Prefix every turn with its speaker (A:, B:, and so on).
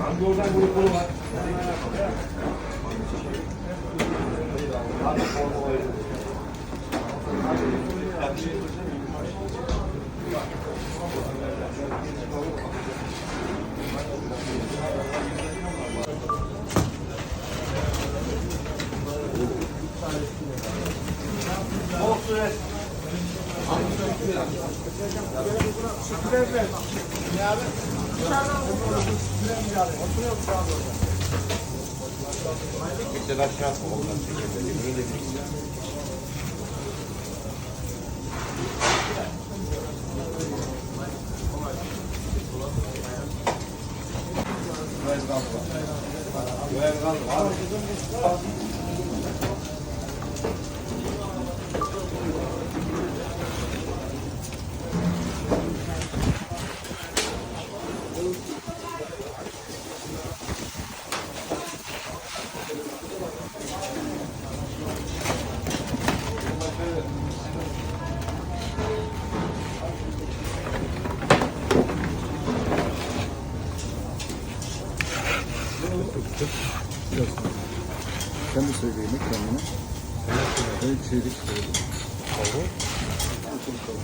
A: Hangi oradan grupları var?
B: Olsun de aşağı kovallar. Böyle bir
C: Sen de söyle yemek kendine. Ben şeylik söyledim. Otur kalın.